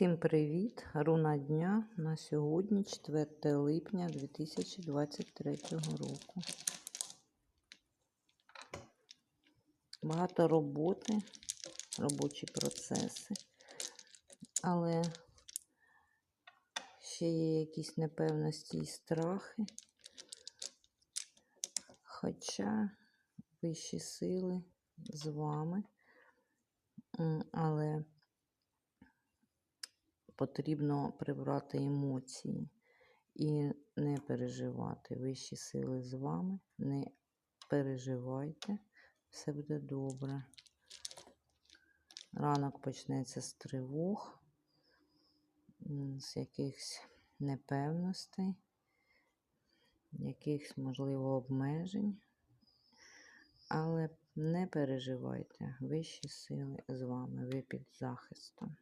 Всім привіт! Руна дня на сьогодні, 4 липня 2023 року. Багато роботи, робочі процеси, але ще є якісь непевності і страхи. Хоча вищі сили з вами, але потрібно прибрати емоції і не переживати. Вищі сили з вами, не переживайте, все буде добре. Ранок почнеться з тривог, з якихось непевностей, якихось, можливо, обмежень. Але не переживайте, вищі сили з вами, ви під захистом.